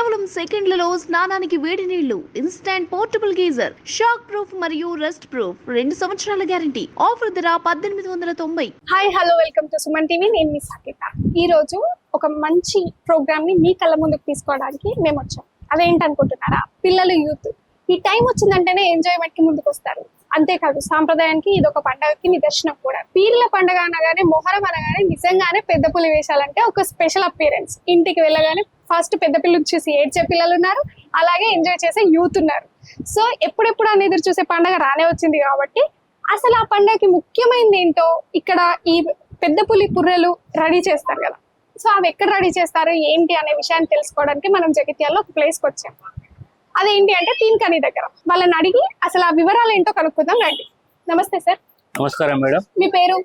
కేవలం సెకండ్లలో స్నానానికి వేడి నీళ్ళు instant portable geyser shock proof మరియు రెస్ట్ ప్రూఫ్ రెండు సంవత్సరాల గ్యారంటీ ఆఫర్ ధర పద్దెనిమిది వందల తొంభై. Hi hello welcome to Suman TV నేను మీ సాకేత. ఈ రోజు ఒక మంచి ప్రోగ్రామ్ని మీ కళ్ళ ముందుకు తీసుకోవడానికి మేము వచ్చాం. అదేంటనుకుంటున్నారా పిల్లలు యూత్ ఈ టైం వచ్చిందంటేనే ఎంజాయ్మెంట్కి ముందుకు వస్తారు. అంతేకాదు సాంప్రదాయానికి ఇది ఒక పండగకి నిదర్శనం కూడా. పీర్ల పండగ అనగానే మొహరం అనగానే నిజంగానే పెద్ద పులి వేషాలంటే ఒక స్పెషల్ అపీరెన్స్ ఇంటికి వెళ్ళగానే ఫస్ట్ పెద్ద పిల్లలు చూసి ఏడ్చే పిల్లలు ఉన్నారు అలాగే ఎంజాయ్ చేసే యూత్ ఉన్నారు. సో ఎప్పుడెప్పుడు అని ఎదురు చూసే పండగ రానే వచ్చింది కాబట్టి అసలు ఆ పండగకి ముఖ్యమైనది ఏంటో ఇక్కడ ఈ పెద్ద పులి పుర్రెలు రెడీ చేస్తారు కదా. సో అవి ఎక్కడ రెడీ చేస్తారు ఏంటి అనే విషయాన్ని తెలుసుకోవడానికి మనం జగిత్యాల్లో ఒక ప్లేస్కి వచ్చాం. అదేంటి అంటే తీన్కని దగ్గర. వాళ్ళని అడిగి అసలు ఆ వివరాలు ఏంటో కనుక్కుందాం రండి. నమస్తే సార్. నమస్కారం మేడం. మీ పేరు?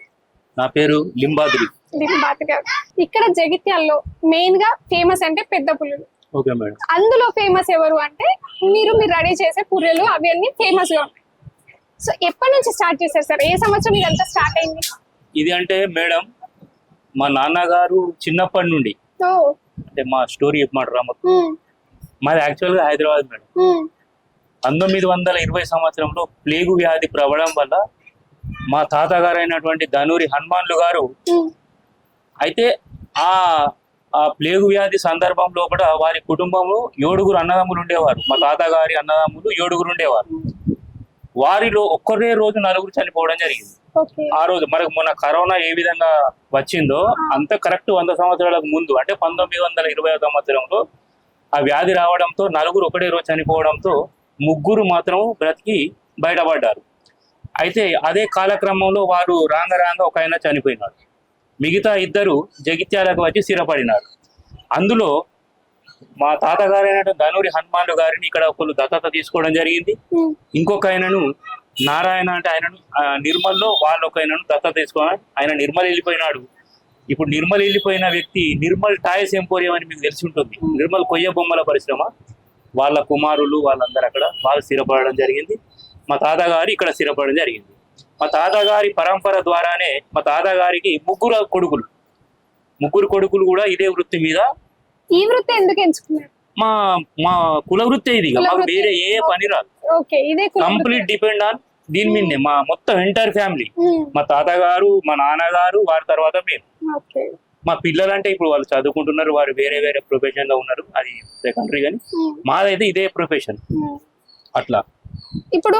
నా పేరు లింబాద్రి. దింబాత్ గారు ఇక్కడ జగిత్యాల్లో మెయిన్గా ఫేమస్ అంటే పెద్ద పులులు. Okay madam. అందులో ఫేమస్ ఎవరు అంటే మీరు మీరు రెడీ చేసే పుర్రెలు అవి అన్ని ఫేమస్గా ఉంటాయి సో ఎప్పటి నుంచి స్టార్ట్ చేశారు సార్? ఏ సంవత్సరం ఇదంతా స్టార్ట్ అయింది? ఇది అంటే మేడం మా నాన్నగారు చిన్నప్పటి నుండి. అంటే మా స్టోరీ చెప్పమంటారా మాకు? మాది యాక్చువల్గా హైదరాబాద్ మేడం. పంతొమ్మిది వందల ఇరవై సంవత్సరంలో ప్లేగు వ్యాధి ప్రబలం వల్ల మా తాతగారు అయినటువంటి ధనూరి హనుమాన్లు గారు అయితే ఆ ఆ ప్లేగు వ్యాధి సందర్భంలో కూడా వారి కుటుంబంలో ఏడుగురు అన్నదమ్ములు ఉండేవారు. మా తాతగారి అన్నదమ్ములు ఏడుగురు ఉండేవారు. వారిలో ఒక్కరే రోజు నలుగురు చనిపోవడం జరిగింది. ఆ రోజు మనకు మొన్న కరోనా ఏ విధంగా వచ్చిందో అంత కరెక్ట్ వంద సంవత్సరాలకు ముందు అంటే పంతొమ్మిది వందల ఇరవై సంవత్సరంలో ఆ వ్యాధి రావడంతో నలుగురు ఒకటే రోజు చనిపోవడంతో ముగ్గురు మాత్రం బ్రతికి బయటపడ్డారు. అయితే అదే కాలక్రమంలో వారు రాంగ రాంగ ఒక ఆయన చనిపోయినాడు. మిగతా ఇద్దరు జగిత్యాలకు వచ్చి స్థిరపడినారు. అందులో మా తాతగారైన ధనూరి హనుమాన్లు గారిని ఇక్కడ ఒకరు దత్తత తీసుకోవడం జరిగింది. ఇంకొక ఆయనను నారాయణ అంటే ఆయనను నిర్మల్లో వాళ్ళు ఒక ఆయనను దత్త తీసుకొని ఆయన నిర్మల్ వెళ్ళిపోయినాడు. ఇప్పుడు నిర్మల్ వెళ్ళిపోయిన వ్యక్తి నిర్మల్ టాయ్స్ ఎంపోరియం అని మీకు తెలిసి ఉంటుంది. నిర్మల్ కొయ్య బొమ్మల పరిశ్రమ. వాళ్ళ కుమారులు వాళ్ళందరూ అక్కడ వాళ్ళు స్థిరపడడం జరిగింది. మా తాతగారు ఇక్కడ స్థిరపడడం జరిగింది. మా తాతగారి పరంపర ద్వారానే మా తాతగారికి ముగ్గురు కొడుకులు. ముగ్గురు కొడుకులు కూడా ఇదే వృత్తి మీద ఈ వృత్తి ఎందుకు ఎంచుకున్నారు? మా మా కుల వృత్తి ఇది. మాకు. వేరే ఏ పని రాదు. కంప్లీట్ డిపెండ్ ఆన్ దీని మీదనే. మా మొత్తం ఎంటైర్ ఫ్యామిలీ. మా తాతగారు మా నాన్నగారు వారి తర్వాత మేము. మా పిల్లలంటే ఇప్పుడు వాళ్ళు చదువుకుంటున్నారు వారు వేరే వేరే ప్రొఫెషన్లో ఉన్నారు. అది సెకండరీ కానీ మాదైతే ఇదే ప్రొఫెషన్. అట్లా. ఇప్పుడు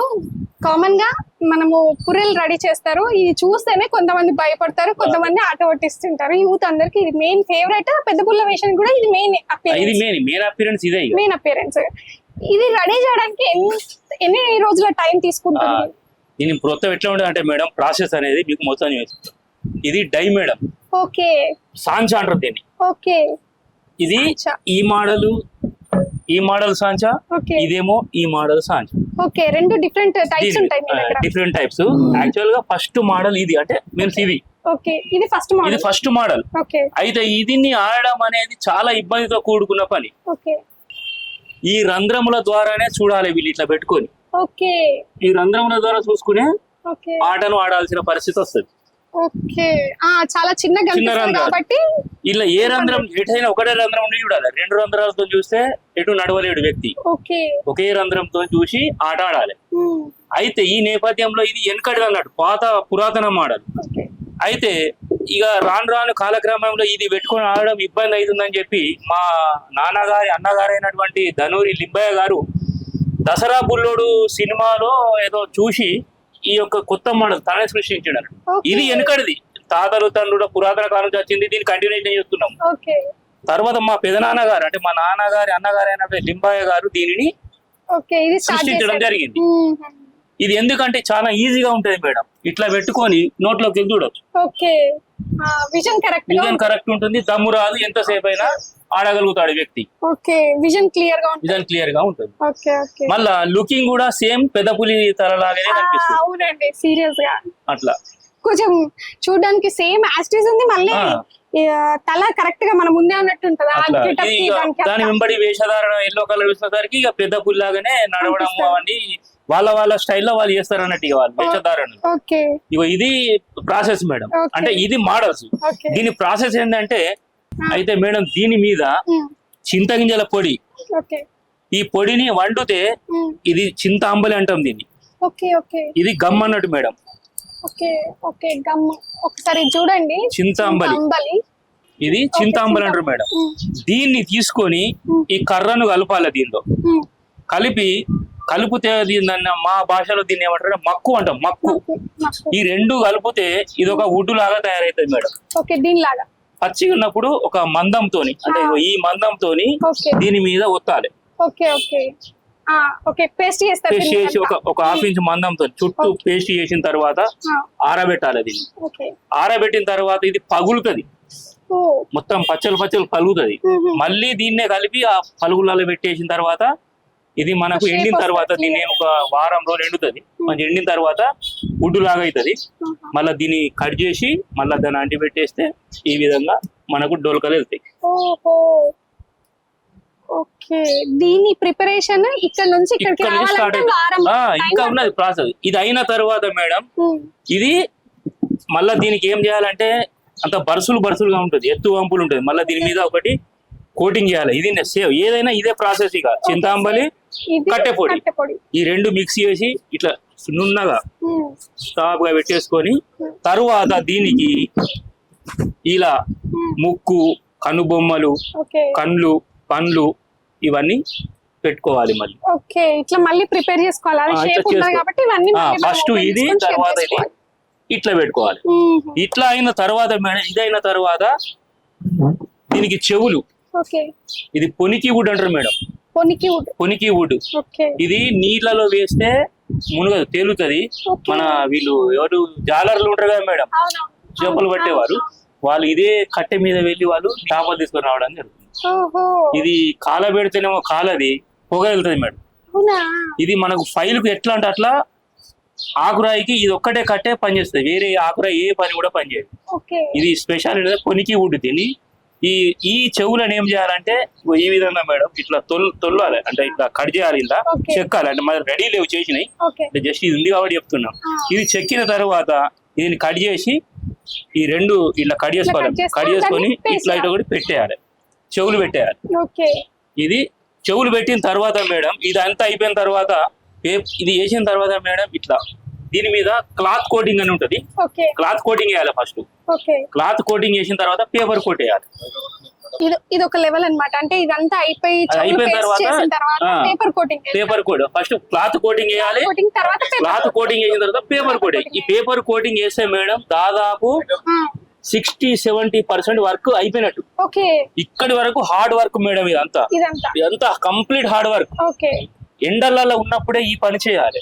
కామన్గా మనము పుర్రెలు రెడీ చేస్తారు. ఇది చూస్తేనే కొంతమంది భయపడతారు కొంతమంది ఆట పట్టిస్తుంటారు. యూత్ అందరికి ఇది మెయిన్ ఫేవరెట్ పెద్ద పుల్ల వేషన్ కూడా ఇది మెయిన్ ఇది మెయిన్ మెయిన్ అపిరెన్స్ ఇదే. మెయిన్ అపియరెన్స్ ఇది రెడీ చేయడానికి ఎన్ని ఎన్ని రోజుల టైం తీసుకుంటుంది? దీని మొత్తం ఎట్లా ఉండదు అంటే మేడం ప్రాసెస్ అనేది మీకు మొత్తం. ఇది డై మేడం. ఓకే. సాంచా అంటారు దీన్ని. ఓకే. ఇది. ఈ మోడల్ ఈ మోడల్ సాంచా ఇదేమో ఈ మోడల్ సాంచా ఓకే రెండు డిఫరెంట్ టైప్స్ ఉంటాయి డిఫరెంట్ టైప్స్ యాక్చువల్గా ఫస్ట్ మోడల్ ఇది అంటే మీన్స్ ఇది ఓకే ఇది ఫస్ట్ ఇది మోడల్ ఫస్ట్ మోడల్ ఓకే అయితే దీన్ని ఆడడం అనేది చాలా ఇబ్బందితో కూడుకున్న పని. ఓకే ఈ రంధ్రముల ద్వారానే చూడాలి వీళ్ళు ఇట్లా పెట్టుకొని. ఓకే ఈ రంధ్రముల ద్వారా చూసుకునే ఆటను ఆడాల్సిన పరిస్థితి వస్తుంది. ఓకే. ఆ చాలా చిన్న కనిపిస్తుంది. కాబట్టి ఇలా ఏ రంధ్రం ఎటైనా ఒకటే రంధ్రం ఉండి చూడాలి. రెండు రంధ్రాలతో చూస్తే ఎటు నడవలేడు వ్యక్తి. ఓకే. ఒకే రంధ్రంతో చూసి ఆట ఆడాలి. అయితే ఈ నేపథ్యంలో ఇది వెనకటి అన్నట్టు పాత పురాతన మోడల్. అయితే ఇక రాను రాను కాలక్రమంలో ఇది పెట్టుకొని ఆడడం ఇబ్బంది అవుతుందని చెప్పి మా నాన్నగారి అన్నగారైనటువంటి ధనూరి లింబయ్య గారు దసరా బుల్లోడు సినిమాలో ఏదో చూసి ఈ యొక్క కొత్త మోడల్ తనే సృష్టించాడు. ఇది వెనకడిది. తాతలు తండ్రుల పురాతన కాలం నుంచి వచ్చింది. దీన్ని కంటిన్యూషన్ చేస్తున్నాం తర్వాత మా పెదనాన్నగారు అంటే మా నాన్నగారి అన్నగారైనటువంటి లింబయ్య గారు దీనిని సృష్టించడం జరిగింది. ఇది ఎందుకంటే చాలా ఈజీగా ఉంటది మేడం. ఇట్లా పెట్టుకొని నోట్లోకి చూడొచ్చు. విజన్ కరెక్ట్ ఉంటుంది. దమ్ము రాదు. ఎంతసేపు అయినా ఆడగలుగుతాడు వ్యక్తి. ఓకే విజన్ క్లియర్గా విజన్ క్లియర్గా ఉంటుంది. Okay okay. మళ్ళా లుకింగ్ కూడా సేమ్ పెద్ద పులి తలలాగానే ఆ, కనిపిస్తుంది. అవునండి సీరియస్గా. అట్లా. కొంచెం చూడడానికి సేమ్ యాస్టీస్ ఉంది మళ్ళీ తల కరెక్ట్గా మన ముందే ఉన్నట్టు ఉంటది దాని. వెంబడి వేషధారణ ఎల్లో కలర్ వేసినసరికి ఇక పెద్ద పులి లాగానే నడవడం. అవన్నీ వాళ్ళ వాళ్ళ స్టైల్లో వాళ్ళు చేస్తారు అన్నట్టు ఇక వాళ్ళు వేషధారణ ఇగో ఇది ప్రాసెస్ మేడం. అంటే ఇది మోడల్స్. దీని ప్రాసెస్ ఏంటంటే అయితే మేడం దీని మీద చింతగింజల పొడి. ఈ పొడిని వండితే ఇది చింత అంబలి అంటాం దీన్ని. ఇది గమ్ అన్నట్టు మేడం. Okay okay gum. ఒకసారి చూడండి. చింత అంబలి అంబలి ఇది చింత అంబలి అంటారు మేడం. దీన్ని తీసుకొని ఈ కర్రను కలపాలి దీనిలో కలిపి కలిపితే దీన్ని మా భాషలో దీన్ని ఏమంటారు? మక్కు అంటాం మక్కు. ఈ రెండు కలిపితే ఇది ఒక వుడ్ లాగా తయారవుతుంది మేడం. ఓకే దీనిలాగా. పచ్చిగా ఉన్నప్పుడు ఒక మందంతోని అంటే ఈ మందంతోని ఓకే. దీని మీద ఒత్తాలి. Okay okay. ఆ, ఓకే పేస్ట్ చేస్తారు పేస్ట్ దీన్ని చేసి ఒక. ఒక హాఫ్ ఇంచ్ మందంతో చుట్టూ పేస్ట్ చేసిన తర్వాత ఆరబెట్టాలి దీన్ని. ఆరబెట్టిన తర్వాత ఇది పగులుతుంది. మొత్తం పచ్చలు పచ్చలు పలుగుతుంది. మళ్ళీ దీన్నే కలిపి ఆ పలుగులలో పెట్టేసిన తర్వాత ఇది మనకు ఎండిన తర్వాత. దీన్ని ఒక వారం రోజులు ఎండుతుంది మంచి ఎండిన తర్వాత ఉడ్డు లాగా అవుతుంది. మళ్ళీ దీన్ని కట్ చేసి మళ్ళీ దాన్ని అంటి పెట్టేస్తే ఈ విధంగా మనకు డోల్కలు వెళ్తాయి. ఓకే. దీని ప్రిపరేషన్ ఇక్కడ నుంచి ఇక్కడికి రావాలంటే వారం ఇంకా. ఉన్నది ప్రాసెస్ ఇది అయిన తర్వాత మేడం ఇది మళ్ళా దీనికి ఏం చేయాలంటే అంత బరుసులు బరుసులుగా ఉంటుంది. ఎత్తు వంపులు ఉంటుంది. మళ్ళీ దీని మీద ఒకటి కోటింగ్ చేయాలి. ఇది సేవ్. ఏదైనా ఇదే ప్రాసెస్ ఇక. చింతాంబలి కట్టెపొడి. ఈ రెండు మిక్స్ చేసి ఇట్లా నున్నగా స్టాప్గా పెట్టేసుకొని తరువాత దీనికి ఇలా ముక్కు కనుబొమ్మలు కండ్లు పండ్లు ఇవన్నీ పెట్టుకోవాలి మళ్ళీ. ఓకే. ఇట్లా మళ్ళీ ప్రిపేర్ చేసుకోవాలి. ఫస్ట్ ఇది తర్వాత ఇది. ఇట్లా పెట్టుకోవాలి. ఇట్లా అయిన తర్వాత ఇదైన తర్వాత దీనికి చెవులు. ఇది పొనికి వుడ్ అంటారు మేడం. పొనికి వుడ్ ఇది నీళ్ళలో వేస్తే మునగదు తేలుతుంది. మన వీళ్ళు ఎవరు జాలర్లు ఉంటారు కదా మేడం. చేపలు పట్టేవారు. వాళ్ళు ఇదే కట్టె మీద వెళ్ళి వాళ్ళు చేపలు తీసుకొని రావడం జరుగుతుంది. ఇది కాల పెడితేనేమో కాలది పొగ వెళ్తుంది మేడం. ఇది మనకు ఫైల్కు ఎట్లా అంటే అట్లా ఆకురాయికి ఇది ఒక్కటే కట్టే పనిచేస్తుంది. వేరే ఆకురాయి ఏ పని కూడా పనిచేయదు. ఇది స్పెషల్ పొనికి వుడ్ తిని ఈ ఈ చెవులను ఏం చేయాలంటే ఈ విధంగా మేడం ఇట్లా తొల్ తొల్లాలి అంటే ఇట్లా కట్ చేయాలి ఇలా. చెక్కాలి. అంటే మరి రెడీ లేవు చేసినాయి. అంటే జస్ట్ ఇది ఉంది కాబట్టి చెప్తున్నాం. ఇది చెక్కిన తర్వాత దీన్ని కట్ చేసి ఈ రెండు ఇట్లా కట్ చేసుకోవాలి. కట్ చేసుకొని ఇట్లా ఇట్లా కూడా పెట్టేయాలి. చెవులు పెట్టేయాలి. ఇది చెవులు పెట్టిన తర్వాత మేడం ఇది అంతా అయిపోయిన తర్వాత ఇది వేసిన తర్వాత మేడం ఇట్లా దీని మీద క్లాత్ కోటింగ్ అని ఉంటది. క్లాత్ కోటింగ్ వేయాలి ఫస్ట్. క్లాత్ కోటింగ్ వేసిన తర్వాత పేపర్ కోట్ వేయాలి ఇది ఒక లెవెల్ అన్నమాట. అంటే ఇదంతా అయిపోయి అయిపోయిన తర్వాత, చేసిన paper coating paper coat first cloth coating వేయాలి క్లాత్ కోటింగ్ వేసిన తర్వాత పేపర్ కోటింగ్ ఈ పేపర్ కోటింగ్ వేస్తే మేడం దాదాపు సిక్స్టీ సెవెంటీ పర్సెంట్ వర్క్ అయిపోయినట్టు. ఇక్కడి వరకు హార్డ్ వర్క్ మేడం ఇదంతా. ఇదంతా. ఇదంతా కంప్లీట్ హార్డ్ వర్క్ ఎండలలో ఉన్నప్పుడే ఈ పని చేయాలి.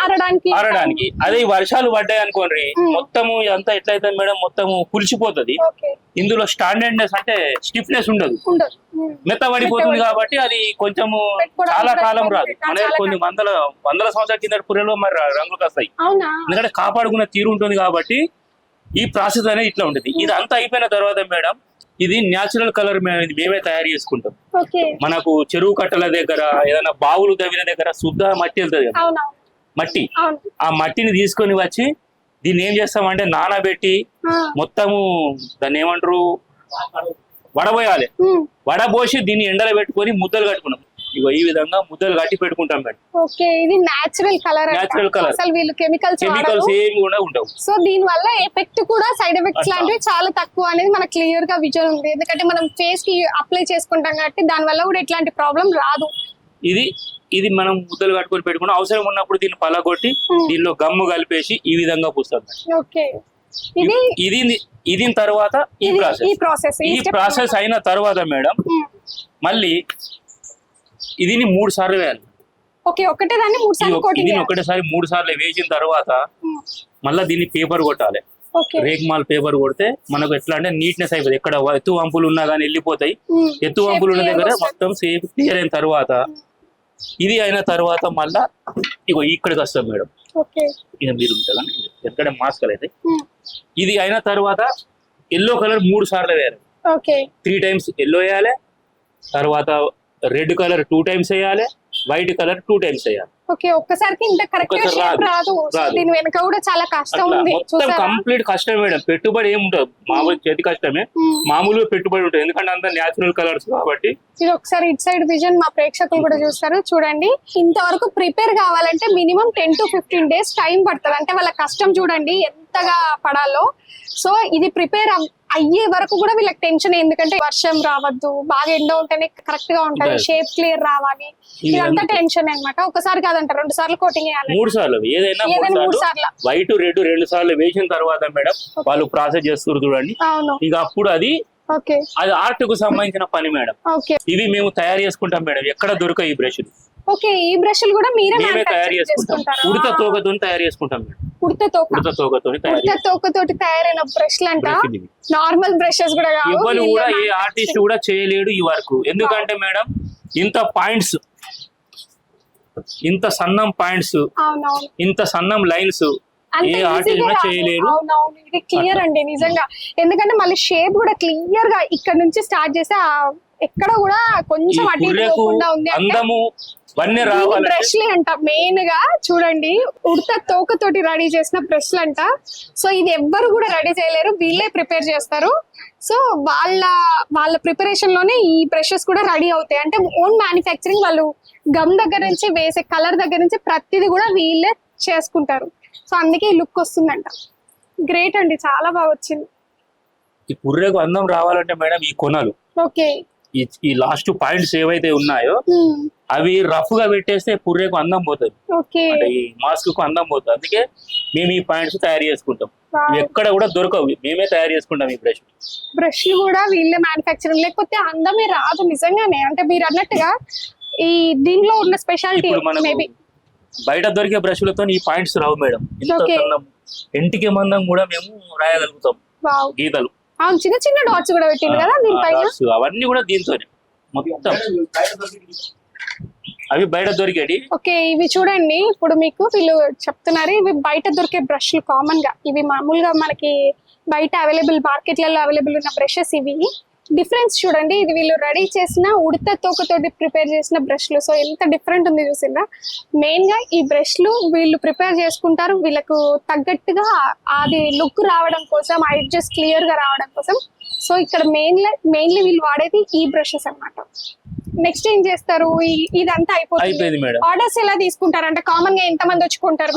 ఆరడానికి. ఆరడానికి. అదే వర్షాలు పడ్డాయి అనుకోండి. మొత్తము ఇదంతా ఎట్లయితే మేడం మొత్తము పులిసిపోతుంది ఓకే. ఇందులో స్టాండర్డ్నెస్ అంటే స్టిఫ్నెస్ ఉండదు. మెత్త పడిపోతుంది కాబట్టి అది కొంచెము చాలా కాలం రాదు. అనేది కొన్ని వందల వందల సంవత్సరాల కింద పుర్రెలో మరి రంగులు వస్తాయి అవునా? ఎందుకంటే కాపాడుకున్న తీరు ఉంటుంది కాబట్టి ఈ ప్రాసెస్ అనేది ఇట్లా ఉంటుంది. ఇది అంతా అయిపోయిన తర్వాత మేడం ఇది న్యాచురల్ కలర్ మేమే తయారు చేసుకుంటాం. మనకు చెరువు కట్టల దగ్గర ఏదైనా బావులు తవ్విన దగ్గర శుద్ధ మట్టి వెళ్తుంది కదా. మట్టి. ఆ మట్టిని తీసుకొని వచ్చి దీన్ని ఏం చేస్తామంటే నానబెట్టి మొత్తము దాన్ని ఏమంటారు? వడబోయాలి. వడబోసి దీన్ని ఎండలో పెట్టుకొని ముద్దలు కట్టుకున్నాం. ఇగో ఈ విధంగా ముద్దలు కట్టి పెట్టుకుంటాం మేడం ఓకే ఇది నేచురల్ కలర్ Natural colour. అసలు వీళ్ళు కెమికల్స్ కెమికల్స్ ఏమి కూడా ఉండవు. సో దీని వల్ల ఎఫెక్ట్ కూడా సైడ్ ఎఫెక్ట్స్. లాంటివి చాలా తక్కువ అనేది మనకు క్లియర్గా విజన్ ఉంది. ఎందుకంటే మనం ఫేస్కి అప్లై చేసుకుంటాం కాబట్టి దాని వల్ల కూడా ఎట్లాంటి ప్రాబ్లం రాదు. ఇది ఇది మనం ముద్దలు కట్టుకొని పెట్టుకున్నాం. అవసరం ఉన్నప్పుడు దీన్ని పలగొట్టి Hmm. దీనిలో గమ్ము కలిపేసి ఈ విధంగా పూస్తాం. ఇది ఇది తర్వాత ఈ ప్రాసెస్. ఈ ప్రాసెస్ అయిన తర్వాత మేడం మళ్ళీ ఇది మూడు సార్లు వేయాలి. ఓకే ఒకటే దాన్ని మూడు సార్లు ఒకటేసారి మూడు సార్లు వేసిన తర్వాత మళ్ళీ దీన్ని పేపర్ కొట్టాలి. ఓకే. రేగ్మాల్ పేపర్ కొడితే మనకు ఎట్లా అంటే నీట్నెస్ అయిపోతుంది ఎక్కడ ఎత్తు వంపులు ఉన్నా కానీ వెళ్ళిపోతాయి. ఎత్తు వంపులు ఉన్న దగ్గర మొత్తం సేఫ్ క్లియర్ అయిన తర్వాత ఇది అయిన తర్వాత మళ్ళా ఇగో ఇక్కడికి వస్తాం మేడం. ఓకే. ఇది మీరు ఉంటుందా ఎక్కడ మాస్క్ అయితే. ఇది అయిన తర్వాత ఎల్లో కలర్ మూడు సార్లు వేయాలి. ఓకే. త్రీ టైమ్స్ ఎల్లో వేయాలి. తర్వాత రెడ్ కలర్ టూ టైమ్స్ వేయాలి. వైట్ కలర్ టూ టైమ్స్ వేయాలి. ఓకే ఒక్కసారికి ఇంత కరెక్ట్ షేప్ రాదు. దీని వెనక కూడా చాలా కష్టం ఉంది. కంప్లీట్ కష్టం మేడం. పెట్టుబడి ఏమి ఉండదు మామూలు చేతి కష్టమే. మామూలుగా పెట్టుబడి ఉంటుంది. ఎందుకంటే అంత న్యాచురల్ కలర్స్ కాబట్టి. ఇది ఒకసారి ఇట్ సైడ్ విజన్ మా ప్రేక్షకులు కూడా చూస్తారు. చూడండి. ఇంతవరకు ప్రిపేర్ కావాలంటే minimum ten to fifteen days time పడుతుంది. అంటే వాళ్ళ కష్టం చూడండి ఎంతగా పడాలో. సో ఇది ప్రిపేర్ అయ్యే వరకు కూడా వీళ్ళకి టెన్షన్ ఎందుకంటే వర్షం రావద్దు బాగా ఎండ ఉంటేనే కరెక్ట్గా ఉంటది. షేప్ క్లియర్ రావాలి. ఇది ఇదంతా. టెన్షన్ అన్నమాట. ఒకసారి కాదంట రెండు సార్లు కోటింగ్ వేయాలి మూడు సార్లు ఏదైనా మూడు సార్లు. వైట్ రెడ్ రెండు సార్లు వేసిన తర్వాత మేడం వాళ్ళు ప్రాసెస్ చేస్తారు చూడండి. అవును. ఇక అప్పుడు అది ఓకే అది ఆర్ట్కు సంబంధించిన పని మేడం. ఓకే ఇవి మేము తయారు చేసుకుంటాం మేడం. ఎక్కడ దొరక ఈ బ్రష్ ఓకే ఈ బ్రష్లు కూడా మీరే మేమే తయారు చేసుకుంటాం. చేసుకుంటారా? ఉడత తోకతో తయారు చేసుకుంటాం మేడం. ఉడత తోక? ఉడత తోకతో తయారు ఉడత తోకతోటి తయారైన బ్రష్లు అంట? నార్మల్ బ్రషెస్ కూడా వీళ్ళే కూడా ఏ. ఆర్టిస్ట్ కూడా చేయలేడు ఈ వర్క్. ఎందుకంటే మేడం ఇంత పాయింట్స్ ఇంత సన్నం పాయింట్స్ ఇంత సన్నం లైన్స్ ఇది క్లియర్ అండి నిజంగా. ఎందుకంటే మళ్ళీ షేప్ కూడా క్లియర్గా ఇక్కడ నుంచి స్టార్ట్ చేసి ఎక్కడ కూడా కొంచెం అటు పోకుండా ఉంది అందము ఇవన్నీ రావాలంటే బ్రష్లే అంట మెయిన్గా చూడండి ఉడత తోకతోటి రెడీ చేసిన బ్రష్లు అంట సో ఇది ఎవ్వరు కూడా రెడీ చేయలేరు వీళ్ళే ప్రిపేర్ చేస్తారు. సో వాళ్ళ వాళ్ళ ప్రిపరేషన్లోనే ఈ బ్రషెస్ కూడా రెడీ అవుతాయి. అంటే ఓన్ మ్యానుఫ్యాక్చరింగ్ వాళ్ళు గమ్ దగ్గర నుంచి వేసే కలర్ దగ్గర నుంచి ప్రతిదీ కూడా వీళ్ళే చేసుకుంటారు. సో అందుకే ఈ లుక్ వస్తుందంట. గ్రేట్ అండి చాలా బాగా వచ్చింది. ఈ కుర్రకు అందం రావాలంటే మేడం ఈ కొనలు. ఓకే. ఈ లాస్ట్ పాయింట్స్ ఏవైతే ఉన్నాయో Hmm. అవి రఫ్గా పెట్టేస్తే పుర్రెకు అందం పోతుంది. అంటే ఈ మాస్క్కు అందం పోతుంది. అందుకే మేము ఈ పాయింట్స్ తయారు చేసుకుంటాం. ఎక్కడ కూడా దొరకవు. మేమే తయారు చేసుకుంటాం ఈ బ్రష్ బ్రష్లు కూడా వీళ్ళే మ్యానుఫ్యాక్చరింగ్ లేకపోతే అందమే రాదు నిజంగానే. అంటే మీరు అన్నట్టుగా ఈ దీనిలో ఉన్న స్పెషాలిటీ మేబీ బయట దొరికే బ్రష్లతో ఈ పాయింట్స్ రావు మేడం. ఇంటికి మందం కూడా మేము రాయగలుగుతాం. గీతలు. అవును చిన్న చిన్న డాట్స్ కూడా పెట్టింది కదా దీనిపైన dots అవన్నీ కూడా దీంతోనే మొత్తం. అవి బయట దొరికేటి? ఓకే ఇవి చూడండి. ఇప్పుడు మీకు వీళ్ళు చెప్తున్నారు ఇవి బయట దొరికే బ్రష్లు కామన్గా. ఇవి మామూలుగా మనకి బయట అవైలబుల్ మార్కెట్లలో అవైలబుల్ ఉన్న బ్రషెస్ ఇవి. డిఫరెన్స్ చూడండి. ఇది వీళ్ళు రెడీ చేసిన ఉడత తోకతోటి ప్రిపేర్ చేసిన బ్రష్లు. సో ఎంత డిఫరెంట్ ఉంది చూసిందా? మెయిన్గా ఈ బ్రష్లు వీళ్ళు ప్రిపేర్ చేసుకుంటారు. వీళ్ళకు తగ్గట్టుగా అది లుక్ రావడం కోసం ఆ క్లియర్గా క్లియర్గా రావడం కోసం. సో ఇక్కడ మెయిన్ మెయిన్లీ వీళ్ళు వాడేది ఈ బ్రషెస్ అన్నమాట. నెక్స్ట్ ఏం చేస్తారు? ఇదంతా అయిపోతుంది. అయిపోయింది మేడం. ఆర్డర్స్ ఎలా తీసుకుంటారు? అంటే కామన్గా ఎంత మంది వచ్చుకుంటారు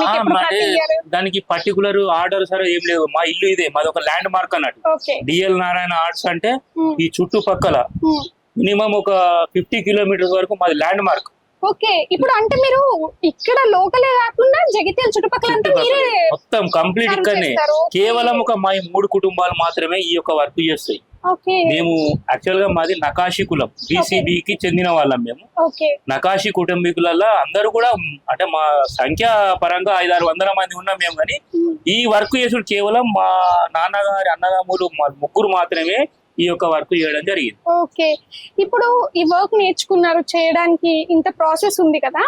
దానికి పర్టికులర్ ఆర్డర్ సరే ఏం లేవు. మా ఇల్లు ఇదే. మాది ఒక ల్యాండ్ మార్క్ అన్నట్టు డిఎల్ నారాయణ ఆర్ట్స్ అంటే ఈ చుట్టుపక్కల మినిమం ఒక ఫిఫ్టీ కిలోమీటర్స్ వరకు మాది ల్యాండ్ మార్క్ ఓకే. ఇప్పుడు అంటే మీరు ఇక్కడ లోకలే కాకుండా జగిత్యాల చుట్టుపక్కల మొత్తం కంప్లీట్ ఇక్కడనే. కేవలం ఒక మా మూడు కుటుంబాలు మాత్రమే ఈ యొక్క వర్క్ చేస్తాయి. మేము యాక్చువల్గా మాది నకాశి కులం BCB కి చెందిన వాళ్ళం మేము. ఓకే. నకాశి కుటుంబీకులలో అందరూ కూడా అంటే మా సంఖ్య పరంగా ఐదారు వందల మంది ఉన్నాం మేము కానీ ఈ వర్క్ చేసుడు కేవలం మా నాన్నగారి అన్నదమ్ములు మా ముగ్గురు మాత్రమే ఈ యొక్క వర్క్ చేయడం జరిగింది. ఓకే. ఇప్పుడు ఈ వర్క్ నేర్చుకున్నారు చేయడానికి ఇంత ప్రాసెస్ ఉంది కదా.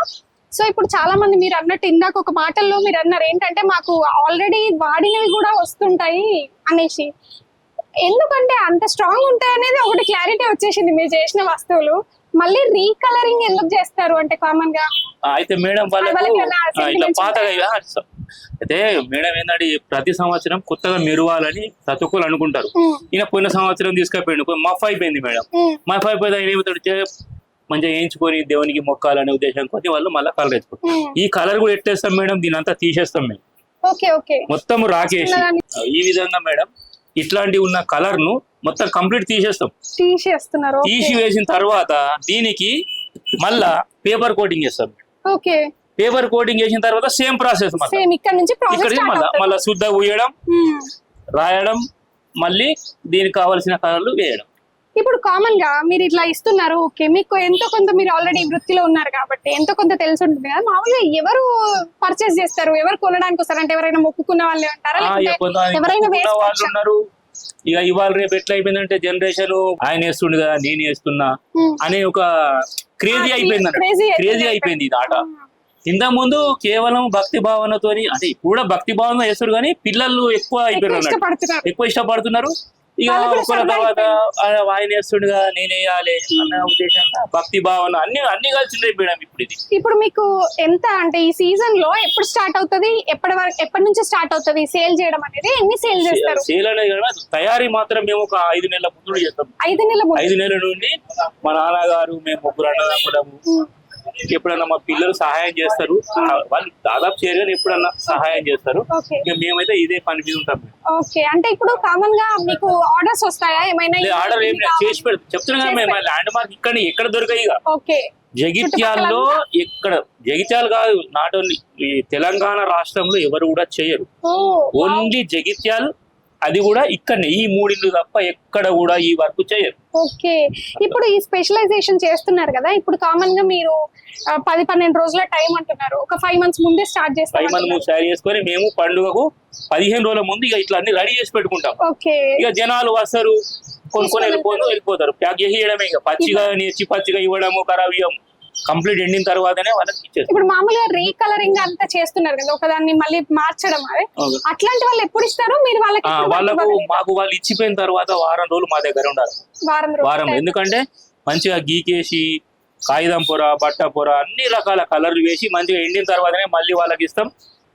సో ఇప్పుడు చాలా మంది మీరు అన్నట్టు ఇందాక ఒక మాటల్లో మీరు అన్నారు ఏంటంటే మాకు ఆల్రెడీ వాడినవి కూడా వస్తుంటాయి అనేసి. ఎందుకంటే అంత స్ట్రాంగ్ ఉంటాయి అనేది ఒకటి క్లారిటీ వచ్చేసింది. మీరు చేసిన వస్తువులు మళ్ళీ రీకలరింగ్ ఎందుకు చేస్తారు అంటే కామన్గా? అయితే మేడం వాళ్ళకు ఇట్లా పాతగా అయితే మేడం ఏంటంటే ప్రతి సంవత్సరం కొత్తగా మెరువాలని ప్రతి ఒక్కరు అనుకుంటారు ఈయన పోయిన సంవత్సరం తీసుకపోయిండు. మఫ్ అయిపోయింది మేడం. మఫ్ అయిపోతే ఆయన ఏమవుతాడు మంచిగా వేయించుకొని దేవునికి మొక్కాలనే ఉద్దేశం కొద్ది వాళ్ళు మళ్ళీ కలర్ వేసుకుంటాం ఉమ్. ఈ కలర్ కూడా ఎట్టేస్తాం మేడం దీని అంతా తీసేస్తాం మేము. Okay okay. మొత్తం రాకేసి. ఈ విధంగా మేడం ఇట్లాంటి ఉన్న కలర్ను మొత్తం కంప్లీట్ తీసేస్తాం. తీసేస్తున్నారు తీసి వేసిన తర్వాత దీనికి మళ్ళా పేపర్ కోటింగ్ చేస్తాం. ఓకే. పేపర్ కోటింగ్ చేసిన తర్వాత సేమ్ ప్రాసెస్ మళ్ళీ. ఇక్కడ నుంచి మళ్ళా శుద్ధ ఉమ్. రాయడం మళ్ళీ దీనికి కావాల్సిన కలర్లు వేయడం. ఇప్పుడు కామన్గా మీరు ఇట్లా ఇస్తున్నారు ఓకే. మీకు ఎంతో కొంత మీరు ఆల్రెడీ వృత్తిలో ఉన్నారు కాబట్టి ఎంతో కొంత తెలిసి ఉంటుంది కదా. మామూలుగా ఎవరు పర్చేస్ చేస్తారు? ఎవరు కొనడానికి వస్తారు? అంటే ఎవరైనా మొక్కుకున్న వాళ్ళే ఉంటారా? ఎవరైనా? ఉన్నారు. ఇక ఇవాళ రేపు ఎట్లా అయిపోయిందంటే జనరేషన్ ఆయన వేస్తుండు కదా నేను వేస్తున్నా. అనే ఒక క్రేజీ అయిపోయింది. క్రేజీ అయిపోయింది. ఇది ఆట ఇంత ముందు కేవలం భక్తి భావనతోని అంటే ఇప్పుడు కూడా భక్తి భావన చేస్తారు కానీ పిల్లలు ఎక్కువ అయిపోయారు ఎక్కువ ఇష్టపడుతున్నారు. ఇక శ్రద్ధ తర్వాత ఆయన వేస్తుండగా నేను వేయాలి అన్న ఉద్దేశంగా భక్తి భావన అన్ని అన్ని కలిసి మేడం ఇప్పుడు ఇది. ఇప్పుడు మీకు ఎంత అంటే ఈ సీజన్లో ఎప్పుడు స్టార్ట్ అవుతుంది? ఎప్పటి వరకు ఎప్పటి నుంచి స్టార్ట్ అవుతుంది? సేల్ చేయడం అనేది ఎన్ని సేల్ చేస్తారు? సేల్ అనేది కూడా తయారీ మాత్రం మేము ఒక ఐదు నెలల ముందు చేస్తాం. ఐదు నెలల ఐదు నెలల నుండి మా నాన్నగారు మేము ముగ్గురు అన్నదమ్ములము. ఎప్పుడన్నా మా పిల్లలు సహాయం చేస్తారు? వాళ్ళు దాదాపు చేయగానే ఎప్పుడన్నా సహాయం చేస్తారు? ఇక మేమైతే ఇదే పని మీద ఉంటాం ఓకే. అంటే ఇప్పుడు కామన్గా మీకు ఆర్డర్స్ వస్తాయా? ఏమైనా ఆర్డర్ ఏం చేసి పెడతాం. చెప్తున్నా మేము ల్యాండ్ మార్క్ ఇక్కడ ఎక్కడ దొరకాయి ఓకే. జగిత్యాల్లో ఎక్కడ జగిత్యాల కాదు నాట్ ఓన్లీ ఈ తెలంగాణ రాష్ట్రంలో ఎవరు కూడా చేయరు. ఓన్లీ జగిత్యాల్ అది కూడా ఇక్కడనే. ఈ మూడిళ్ళు తప్ప ఎక్కడ కూడా ఈ వర్క్ చేయరు. ఓకే. ఇప్పుడు ఈ స్పెషలైజేషన్ చేస్తున్నారు కదా ఇప్పుడు కామన్గా మీరు పది పన్నెండు రోజుల టైం అంటున్నారు. ఒక ఫైవ్ మంత్స్ ముందే స్టార్ట్ ఫైవ్ చేస్తారు మంది శారీ చేసుకొని మేము పండుగకు పదిహేను రోజుల ముందు ఇక ఇట్లా అన్ని రెడీ చేసి పెట్టుకుంటాం. ఓకే. ఇక జనాలు వస్తారు కొనుక్కొని వెళ్ళిపోతూ వెళ్ళిపోతారు ప్యాక్ చేసి ఇవ్వడమే ఇక. పచ్చిగా నేర్చి పచ్చిగా ఇవ్వడము ఖరాబ్ ఇవ్వం కంప్లీట్ ఎండిన తర్వాతనే వాళ్ళకి ఇచ్చేస్తాం. ఇప్పుడు మామూలుగా రీకలరింగ్ అంతా చేస్తున్నారు కదా ఒకదాన్ని మళ్ళీ మార్చడం అదే. అట్లాంటి వాళ్ళు ఎప్పుడు ఇస్తారు? మీరు వాళ్ళకి వాళ్ళకు? మాకు వాళ్ళు ఇచ్చిపోయిన తర్వాత వారం రోజులు మా దగ్గర ఉండాలి. వారం వారం ఎందుకంటే మంచిగా గీకేసి కాగితం పొర బట్ట పొర అన్ని రకాల కలర్లు వేసి మంచిగా ఎండిన తర్వాతనే మళ్ళీ వాళ్ళకి ఇస్తాం.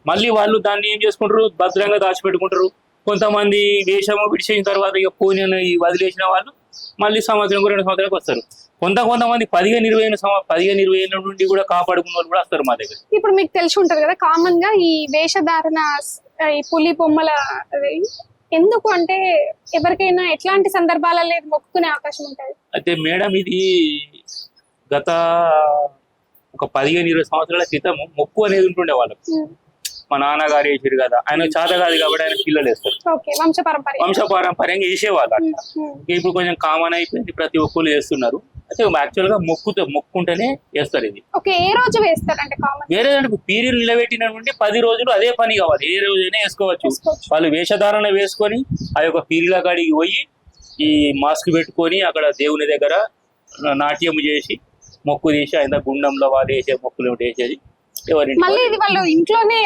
మళ్ళీ వాళ్ళు దాన్ని ఏం చేసుకుంటారు? భద్రంగా దాచిపెట్టుకుంటారు. కొంతమంది వేషము విడిచేసిన తర్వాత ఇక పోనీ వదిలేసిన వాళ్ళు మళ్ళీ సంవత్సరం రెండు సంవత్సరాలకు వస్తారు. కొంత కొంతమంది పదిహేను ఇరవై ఏళ్ళ పదిహేను ఇరవై ఏళ్ళ నుండి కూడా కాపాడుకున్న వాళ్ళు కూడా వస్తారు మా దగ్గర. ఇప్పుడు మీకు తెలిసి ఉంటది కదా కామన్గా ఈ వేషధారణ ఈ పులి బొమ్మల ఎందుకు అంటే ఎవరికైనా ఎట్లాంటి సందర్భాలలో ఇది మొక్కుకునే అవకాశం ఉంటది? అయితే మేడం ఇది గత ఒక పదిహేను ఇరవై సంవత్సరాల క్రితం మొక్కు అనేది ఉంటుండే వాళ్ళకు. మా నాన్నగారు వేసారు కదా ఆయన చేత కాదు కాబట్టి ఆయన పిల్లలు వేస్తారు. వంశ పరంపర వంశపారంపర్యంగా వేసేవాళ్ళు అట్లా. ఇప్పుడు కొంచెం కామన్ అయిపోయింది ప్రతి ఒక్కరు చేస్తున్నారు అయితే యాక్చువల్గా మొక్కుతో మొక్కుంటేనే వేస్తారు ఇది. ఓకే ఏ రోజు వేస్తారంటే కామన్ వేరే దానికి పీరియడ్ నిలబెట్టిన నుండి పది రోజులు అదే పని కావాలి. ఏ రోజైనా వేసుకోవచ్చు. వేసుకోవచ్చు. వాళ్ళు వేషధారణ వేసుకొని ఆ యొక్క పీరియల కాడికి పోయి ఈ మాస్క్ పెట్టుకొని అక్కడ దేవుని దగ్గర నాట్యం చేసి మొక్కు తీసి ఆయన గుండంలో వాళ్ళు వేసే మొక్కులు వేసేది? మళ్ళీ ఇది వాళ్ళు ఇంట్లోనే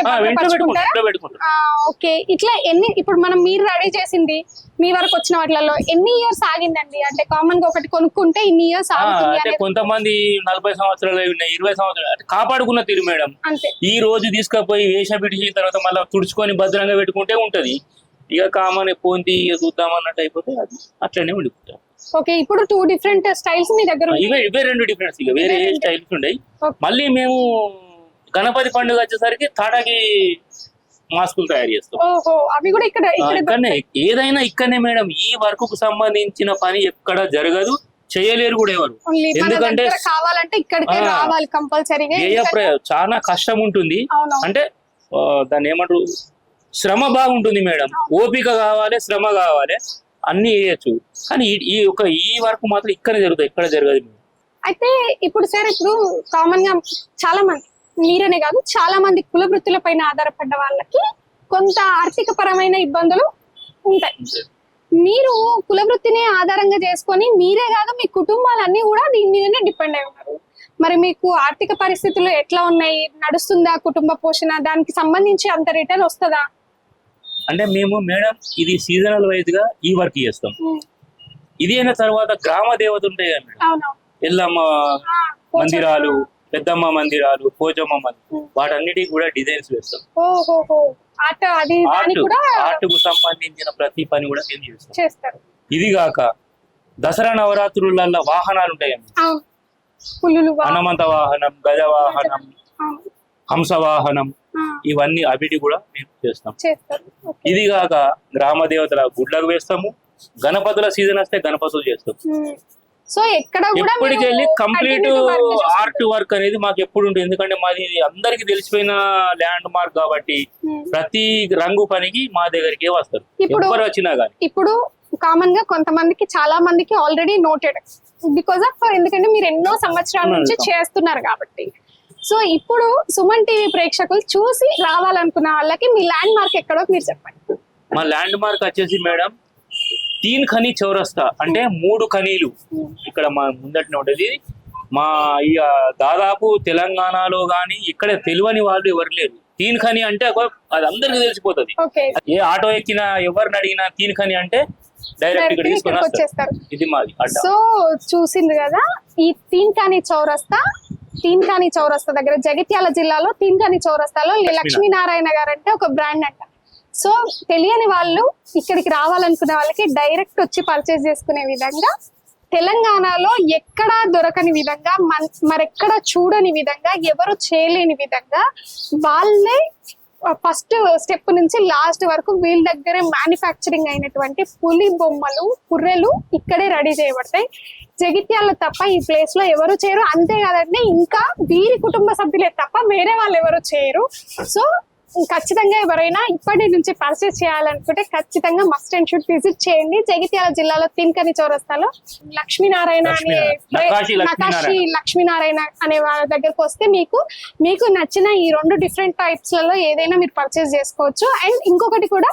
ఓకే. ఇట్లా ఎన్ని ఇప్పుడు మనం మీరు రెడీ చేసింది మీ వరకు వచ్చిన వాటిలలో ఎన్ని ఇయర్స్ ఆగిందండి? అంటే కామన్గా ఒకటి కొనుక్కుంటే ఇన్ని ఇయర్స్ అంటే కొంతమంది నలభై సంవత్సరాలు ఇరవై సంవత్సరాలు అంటే కాపాడుకున్న తీరు మేడం. ఈ రోజు తీసుకుపోయి వేషం పిడిచిన తర్వాత మళ్ళీ తుడుచుకొని భద్రంగా పెట్టుకుంటే ఉంటది. ఇక కామన్ పోంది ఇక చూద్దాం అన్నట్టు అయిపోతే అది అట్లనే ఉండిపోతాం ఓకే ఇప్పుడు టూ డిఫరెంట్ స్టైల్స్ మీ దగ్గర. ఇవే ఇవే రెండు డిఫరెన్స్ ఇక వేరే స్టైల్స్ Okay. మళ్ళీ మేము గణపతి పండుగ వచ్చేసరికి తాటాకి మాస్కులు తయారు చేస్తాం. ఓహో అవి కూడా ఇక్కడ ఇక్కడనే ఏదైనా ఇక్కడనే మేడం ఈ వర్క్కు సంబంధించిన పని ఎక్కడ జరగదు చేయలేరు కూడా ఎవరు. ఎందుకంటే కావాలంటే ఇక్కడికే రావాలి కంపల్సరీగా చాలా కష్టం ఉంటుంది. అంటే దాన్ని ఏమంటారు శ్రమ బాగుంటుంది మేడం. ఓపిక కావాలి శ్రమ కావాలి అన్ని చేయొచ్చు. కానీ ఈ- ఒక ఈ వర్క్ మాత్రం ఇక్కడ జరుగుతుంది ఇక్కడ జరగదు అయితే ఇప్పుడు సార్ ఇప్పుడు కామన్గా చాలా మంది మీరనే కాదు చాలా మంది కుల వృత్తుల పైన ఆధారపడ్డ వాళ్ళకి కొంత ఆర్థిక పరమైన ఇబ్బందులు ఉంటాయి. మీరు కుల వృత్తిని ఆధారంగా చేసుకొని మీరే కాదు మీ కుటుంబాలన్నీ కూడా దీని మీదనే డిపెండ్ అయి ఉన్నారు. మరి మీకు ఆర్థిక పరిస్థితులు ఎట్లా ఉన్నాయి? నడుస్తుందా కుటుంబ పోషణ? దానికి సంబంధించి అంత రిటర్న్ వస్తుందా? అంటే మేము మేడం ఇది సీజనల్ వైజ్గా ఈ వర్క్ చేస్తాం. ఇది అయిన తర్వాత గ్రామ దేవత ఉంటాయి కదా మేడం. ఎల్లమ్మ మందిరాలు పెద్దమ్మ మందిరాలు పోచమ్మ మందిరం. వాటన్నిటికి కూడా డిజైన్స్ వేస్తాం. అది ఆర్ట్కు సంబంధించిన ప్రతి పని కూడా మేము చేస్తాం. ఇది కాక దసరా నవరాత్రులలో వాహనాలు ఉంటాయి అవును పులులు వా- హనుమంత వాహనం గజ వాహనం. హంస వాహనం ఇవన్నీ అవిటి కూడా మేము చేస్తాం. ఇది కాక గ్రామ దేవతల గుడ్లకు వేస్తాము. గణపతుల సీజన్ వస్తే గణపతులు చేస్తాం. సో ఎక్కడ కూడా ఎప్పటికి వెళ్ళి మీరు కంప్లీట్. ఆర్ట్ వర్క్ అనేది మాకు ఎప్పుడు ఉంటుంది ఎందుకంటే మాది అందరికి తెలిసిపోయిన ల్యాండ్ మార్క్ కాబట్టి ఉమ్. ప్రతి రంగు పనికి మా దగ్గరికి వస్తారు ఇప్పుడు- ఎవరు వచ్చినా కానీ ఇప్పుడు కామన్గా కొంతమందికి చాలా మందికి ఆల్రెడీ నోటెడ్ బికాస్ ఆఫ్ ఎందుకంటే మీరు ఎన్నో సంవత్సరాల నుంచి అవును. చేస్తున్నారు కాబట్టి సో ఇప్పుడు సుమన్ టీవీ ప్రేక్షకులు చూసి రావాలనుకున్న వాళ్ళకి మీ ల్యాండ్ మార్క్ ఎక్కడో మీరు చెప్పండి మా ల్యాండ్ మార్క్ వచ్చేసి మేడం తీన్ ఖని చౌరస్తా అంటే మూడు ఖనీలు ఇక్కడ మా ముందటనే ఉండేది మా ఇక దాదాపు తెలంగాణలో కానీ ఇక్కడ తెలియని వాళ్ళు ఎవరు లేరు తీన్ ఖని అంటే అది అందరికీ తెలిసిపోతుంది। ఏ ఆటో ఎక్కినా ఎవరిని అడిగినా తీన్ ఖని అంటే డైరెక్ట్ ఇక్కడ తీసుకొని వచ్చేస్తారు. ఇది మాది సో చూసింది కదా ఈ తీన్కాని చౌరస్తా తీన్కాని చౌరస్తా దగ్గర జగిత్యాల జిల్లాలో తీన్కాని చౌరస్తాలో లక్ష్మీనారాయణ. గారు అంటే ఒక బ్రాండ్ అంట. సో తెలియని వాళ్ళు ఇక్కడికి రావాలనుకునే వాళ్ళకి డైరెక్ట్ వచ్చి పర్చేస్ చేసుకునే విధంగా తెలంగాణలో ఎక్కడా దొరకని విధంగా మన మరెక్కడ చూడని విధంగా ఎవరు చేయలేని విధంగా వాళ్ళే ఫస్ట్ స్టెప్ నుంచి లాస్ట్ వరకు వీళ్ళ దగ్గరే మ్యానుఫ్యాక్చరింగ్ అయినటువంటి పులి బొమ్మలు కుర్రెలు ఇక్కడే రెడీ చేయబడతాయి. జగిత్యాల తప్ప ఈ ప్లేస్లో ఎవరు చేయరు. అంతేకాదండి ఇంకా వీరి కుటుంబ సభ్యులే తప్ప వేరే వాళ్ళు ఎవరు చేయరు. సో ఖచ్చితంగా ఎవరైనా ఇప్పటి నుంచి పర్చేస్ చేయాలనుకుంటే ఖచ్చితంగా మస్ట్ అండ్ షుడ్ విజిట్ చేయండి. జగిత్యాల జిల్లాలో తిన్కని చౌరస్తాలో లక్ష్మీనారాయణ అనే. నకాశి లక్ష్మీనారాయణ. అనే వాళ్ళ దగ్గరకు వస్తే మీకు మీకు నచ్చిన ఈ రెండు డిఫరెంట్ టైప్స్లలో ఏదైనా మీరు పర్చేస్ చేసుకోవచ్చు. అండ్ ఇంకొకటి కూడా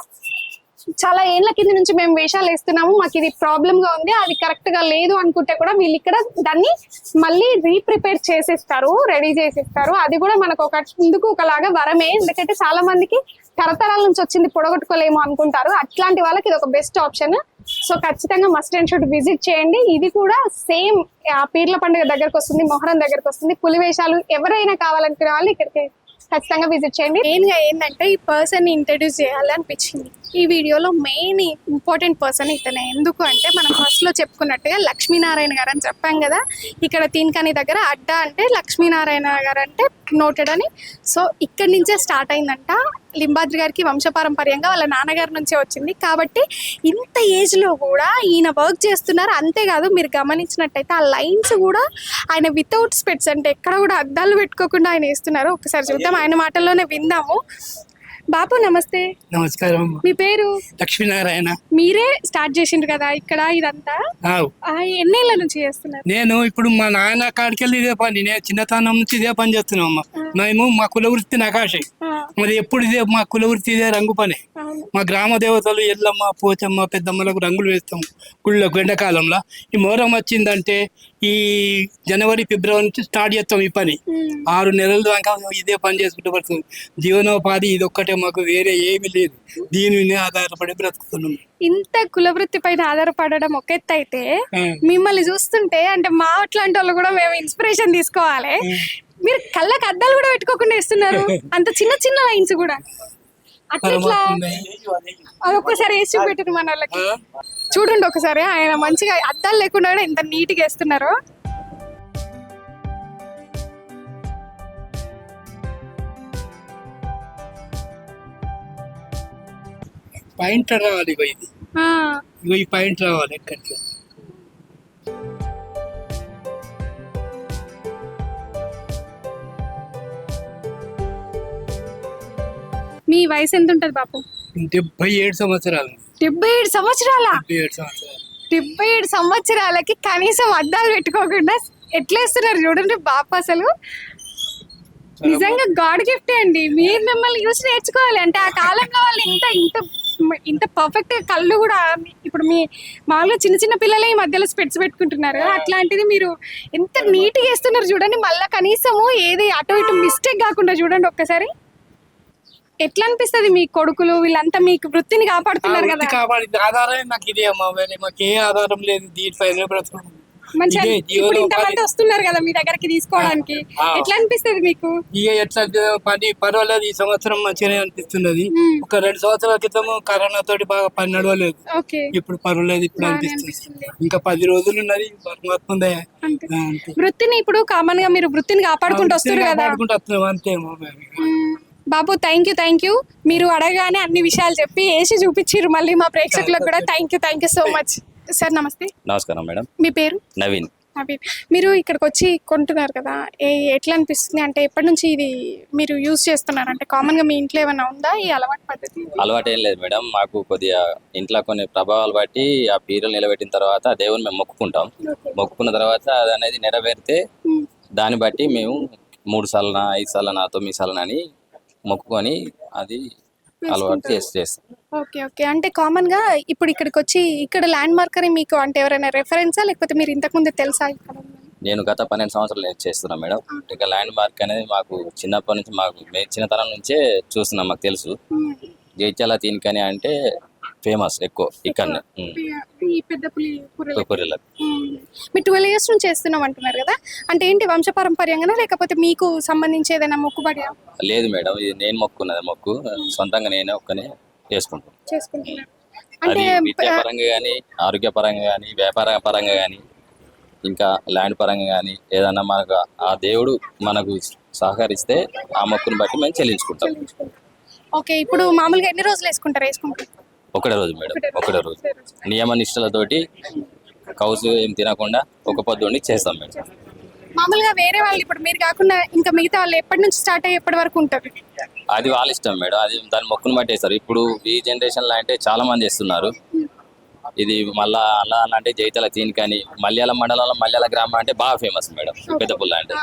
చాలా ఏళ్ళ కింద నుంచి మేము వేషాలు వేస్తున్నాము. మాకు ఇది ప్రాబ్లమ్గా ఉంది. అది కరెక్ట్గా లేదు అనుకుంటే కూడా వీళ్ళు ఇక్కడ దాన్ని మళ్ళీ రీప్రిపేర్ చేసిస్తారు రెడీ చేసిస్తారు. అది కూడా మనకు ఒక ముందుకు ఒకలాగా వరమే. ఎందుకంటే చాలా మందికి తరతరాల నుంచి వచ్చింది పొడగొట్టుకోలేము అనుకుంటారు. అట్లాంటి వాళ్ళకి ఇది ఒక బెస్ట్ ఆప్షన్ సో ఖచ్చితంగా మస్ట్ అండ్ షుడ్ విజిట్ చేయండి. ఇది కూడా సేమ్ పీర్ల పండుగ దగ్గరకు వస్తుంది మొహరం దగ్గరకు వస్తుంది. పులి వేషాలు ఎవరైనా కావాలనుకునే వాళ్ళు ఇక్కడికి ఖచ్చితంగా విజిట్ చేయండి. మెయిన్గా ఏంటంటే ఈ పర్సన్ ఇంట్రడ్యూస్ చేయాలనిపించింది. ఈ వీడియోలో మెయిన్ ఇంపార్టెంట్ పర్సన్ ఇతనే. ఎందుకు అంటే మనం ఫస్ట్లో చెప్పుకున్నట్టుగా లక్ష్మీనారాయణ గారు అని చెప్పాం కదా. ఇక్కడ తీన్కని దగ్గర అడ్డా అంటే లక్ష్మీనారాయణ గారు అంటే నోటెడ్ అని. సో ఇక్కడి నుంచే స్టార్ట్ అయిందంట. లింబాద్రి గారికి వంశపారంపర్యంగా వాళ్ళ నాన్నగారి నుంచే వచ్చింది. కాబట్టి ఇంత ఏజ్లో కూడా ఈయన వర్క్ చేస్తున్నారు. అంతేకాదు మీరు గమనించినట్టయితే ఆ లైన్స్ కూడా ఆయన వితౌట్ స్పెట్స్ అంటే ఎక్కడ కూడా అద్దాలు పెట్టుకోకుండా ఆయన వేస్తున్నారు. ఒకసారి చూద్దాం. ఆయన మాటల్లోనే విందాము. బాపు నమస్తే. నమస్కారం. మీ పేరు? లక్ష్మీనారాయణ. మీరే స్టార్ట్ చేసిండ్రు కదా ఇక్కడ ఇదంతా? ఎన్నేళ్ళ నుంచి చేస్తున్నారు? నేను ఇప్పుడు మా నాన్న కాడికి వెళ్ళి ఇదే పని నేను చిన్నతనం నుంచి ఇదే పని చేస్తున్నాం అమ్మ. మేము మా కుల వృత్తి నకాశే మరి ఎప్పుడు ఇదే మా కుల వృత్తి ఇదే రంగు పనే. మా గ్రామ దేవతలు ఎల్లమ్మ పోచమ్మ పెద్దమ్మలకు రంగులు వేస్తాం. గుళ్ళకు ఎండాకాలంలో. ఈ మోరం వచ్చిందంటే ఈ జనవరి ఫిబ్రవరి నుంచి స్టార్ట్ చేస్తాం ఈ పని. ఉమ్, ఆరు నెలల దాకా ఇదే పని చేసుకుంటూ పడుతుంది జీవనోపాధి ఇది ఒక్కటే మాకు వేరే ఏమీ లేదు. దీని మీద ఆధారపడి బ్రతుకుతున్నాం. ఇంత కులవృత్తి పైన ఆధారపడడం ఒక ఎత్తు అయితే. మిమ్మల్ని చూస్తుంటే అంటే మా అట్లాంటి వాళ్ళు కూడా మేము ఇన్స్పిరేషన్ తీసుకోవాలి. మీరు కళ్ళకి అద్దాలు కూడా పెట్టుకోకుండా ఇస్తున్నారు అంత చిన్న చిన్న లైన్స్ కూడా. అట్లా ఇట్లా అది ఒక్కసారి వేసి చూపెట్టారు మన వాళ్ళకి చూడండి ఒకసారి ఆయన మంచిగా అద్దాలు లేకుండా కూడా ఎంత నీట్గా వేస్తున్నారు. పాయింట్ రావాలి ఇగో ఇది. ఆ, ఇగో ఈ పాయింట్ రావాలి ఎక్కడికి? మీ వయసు ఎంత ఉంటది బాపు? డెబ్బై ఏడు సంవత్సరాలు. డెబ్బై ఏడు సంవత్సరాల? డెబ్బై ఏడు సంవత్సరాలకి కనీసం అద్దాలు పెట్టుకోకుండా ఎట్లేస్తున్నారు చూడండి బాపు అసలు. నిజంగా గాడ్ గిఫ్ట్ అండి. మీరు మిమ్మల్ని చూసి నేర్చుకోవాలి. అంటే ఆ కాలంలో వాళ్ళు ఇంత ఇంత ఇంత పర్ఫెక్ట్ కళ్ళు కూడా ఇప్పుడు మీ మామూలుగా చిన్న చిన్న పిల్లలే ఈ మధ్యలో స్పెట్స్ పెట్టుకుంటున్నారు. అట్లాంటిది మీరు ఎంత నీట్గా వేస్తున్నారు చూడండి. మళ్ళీ కనీసము ఏది అటు ఇటు మిస్టేక్ కాకుండా చూడండి ఒక్కసారి. ఎట్లా అనిపిస్తుంది మీ కొడుకులు? వీళ్ళంతా మీకు వృత్తిని కాపాడుతున్నారు కదా. కావాలి ఆధారమే నాకు ఇదే అమ్మా. వేరే మాకు ఏ ఆధారం లేదు. దీనిపైన బ్రతుకున్నాం. మంచిగా ఇదే ఇప్పుడు జీవనోపాధి. ఇంతమంది వస్తున్నారు కదా మీ దగ్గరికి తీసుకోవడానికి. ఆ. ఎట్లా అనిపిస్తుంది మీకు? ఇక ఎట్లా పని పర్వాలేదు. ఈ సంవత్సరం మంచిగానే అనిపిస్తున్నది. మ్మ్. ఒక రెండు సంవత్సరాల క్రితం కరోనా తోటి బాగా పని నడవలేదు. ఓకే. ఇప్పుడు పర్వాలేదు. ఇప్పుడు బాగానే అనిపిస్తుంది. అనిపిస్తుంది. ఇంకా పది రోజులు ఉన్నది. పరమాత్మ దయ. అంతే. ఆ, అంతే. వృత్తిని ఇప్పుడు కామన్గా మీరు వృత్తిని కాపాడుకుంటూ వస్తారు కదా. కాపాడుకుంటూ వస్తున్నాం. అంతే అమ్మా. మేము. బాబు థ్యాంక్ యూ థ్యాంక్ యూ మీరు అడగానే అన్ని విషయాలు చెప్పి వేసి చూపించారు మళ్ళీ మా ప్రేక్షకులకు కూడా. Thank you thank you so much sir నమస్తే. నమస్కారం మేడం. మీ పేరు? నవీన్. నవీన్. మీరు ఇక్కడికి వచ్చి కొంటున్నారు కదా ఏ ఎట్లా అనిపిస్తుంది? అంటే ఎప్పటి నుంచి ఇది మీరు యూజ్ చేస్తున్నారు? అంటే కామన్గా మీ ఇంట్లో ఏమైనా ఉందా ఈ అలవాటు పద్ధతి? అలవాటు ఏం లేదు మేడం. మాకు కొద్దిగా ఇంట్లో కొన్ని ప్రభావాలు బట్టి ఆ పీరలు నిలబెట్టిన తర్వాత దేవుని మేము మొక్కుకుంటాం. మొక్కుకున్న తర్వాత అది అనేది నెరవేరితే. దాన్ని బట్టి మేము మూడు సార్లన ఐదు సార్లన తొమ్మిది సార్లన అని మొక్కుకొని అది అలవాటు చేసి చేస్తాం. Okay okay. అంటే కామన్గా ఇప్పుడు ఇక్కడికి వచ్చి ఇక్కడ ల్యాండ్ మార్క్ అని మీకు అంటే ఎవరైనా రెఫరెన్సా లేకపోతే మీరు ఇంతకు ముందే తెలుసా ఇక్కడ? నేను గత పన్నెండు సంవత్సరాలు నేను చేస్తున్నా మేడం. ఇంకా ల్యాండ్ మార్క్ అనేది మాకు చిన్నప్పటి నుంచి మాకు చిన్నతనం నుంచే చూస్తున్నాం మాకు తెలుసు. మ్మ్. జైత్యాల తీనికని అంటే ఫేమస్ ఎక్కువ ఇక్కడ. మీరు ట్వెల్వ్ ఇయర్స్ నుంచి చేస్తున్నాం అంటున్నారు కదా. అంటే ఏంటి వంశపారంపర్యంగానా లేకపోతే మీకు సంబంధించి ఏదైనా మొక్కుబడి లేదు మేడం ఇది నేను మొక్కున్నది మొక్కు. సొంతంగా నేనే ఒక్కనే చేసుకుంటాను చేసుకుంటున్నారు. అది అంటే విద్యాపరంగా కానీ ఆరోగ్యపరంగా కానీ వ్యాపార పరంగా కానీ ఇంకా ల్యాండ్ పరంగా కానీ ఏదన్నా మనకు ఆ దేవుడు మనకు సహకరిస్తే ఆ మొక్కును బట్టి మేము చెల్లించుకుంటాం. ఓకే ఇప్పుడు మామూలుగా ఎన్ని రోజులు వేసుకుంటారు వేసుకుంటారు ఒకటే రోజు మేడం ఒకటే రోజు. నియమ నిష్టలతోటి కౌసు ఏం తినకుండా ఒక పొద్దు ఉండి చేస్తాం మేడం. మామూలుగా వేరే వాళ్ళు ఇప్పుడు మీరు కాకుండా ఇంకా మిగతా వాళ్ళు ఎప్పటి నుంచి స్టార్ట్ అయ్యి ఎప్పటి వరకు ఉంటారు? అది వాళ్ళ ఇష్టం మేడం అది దాని మొక్కును బట్టి వేస్తారు ఇప్పుడు ఈ జనరేషన్లో అంటే చాలా మంది వేస్తున్నారు ఇది మళ్ళా అలా అంటే జైతల తీన్ కానీ మల్యాల మండలంలో మల్యాల గ్రామం అంటే బాగా ఫేమస్ మేడం పెద్దపుల్ల అంటే.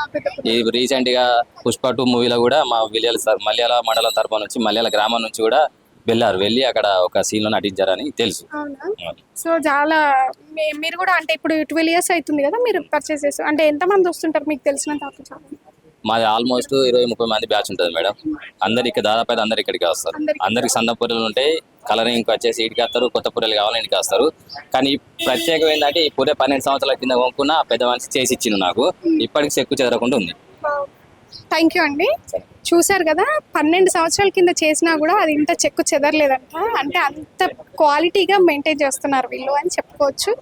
ఈ రీసెంట్గా పుష్ప టూ మూవీలో కూడా మా విలియాల సార్ మల్యాల మండలం తరపు నుంచి మల్యాల గ్రామం నుంచి కూడా వెళ్ళారు. వెళ్ళి అక్కడ ఒక సీన్లో నటించారని తెలుసు. అవునా? సో చాలా మీ- మీరు కూడా అంటే ఇప్పుడు ట్వెల్వ్ ఇయర్స్ అవుతుంది కదా మీరు పర్చేస్ చేస్తారు అంటే ఎంత మంది వస్తుంటారు మీకు తెలిసినంత వరకు చాలా మాది? ఆల్మోస్ట్ ఇరవై ముప్పై మంది బ్యాచ్ ఉంటుంది మేడం. అందరు ఇక్కడ దాదాపు అయితే అందరు ఇక్కడికి వస్తారు. అందరికి. అందరికి సన్న పొరలు ఉంటాయి కలరింగ్ వచ్చేసి ఇటుకి వస్తారు కొత్త పొరలు కావాలని ఇంటికి వస్తారు. కానీ ప్రత్యేకం ఏంటంటే ఈ పొర పన్నెండు సంవత్సరాల కింద కొనుక్కున్న ఆ పెద్ద మనిషి చేసి ఇచ్చింది నాకు. ఇప్పటికి చెక్కు చెదరకుండా ఉంది. థ్యాంక్ యూ అండి. చూశారు కదా పన్నెండు సంవత్సరాల కింద చేసినా కూడా అది ఇంత చెక్కు చెదరలేదంట. అంటే అంత క్వాలిటీగా మెయింటైన్ చేస్తున్నారు వీళ్ళు అని చెప్పుకోవచ్చు.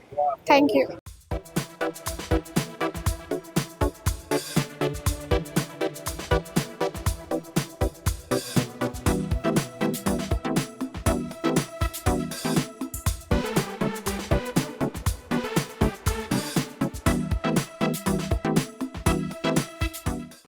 Thank you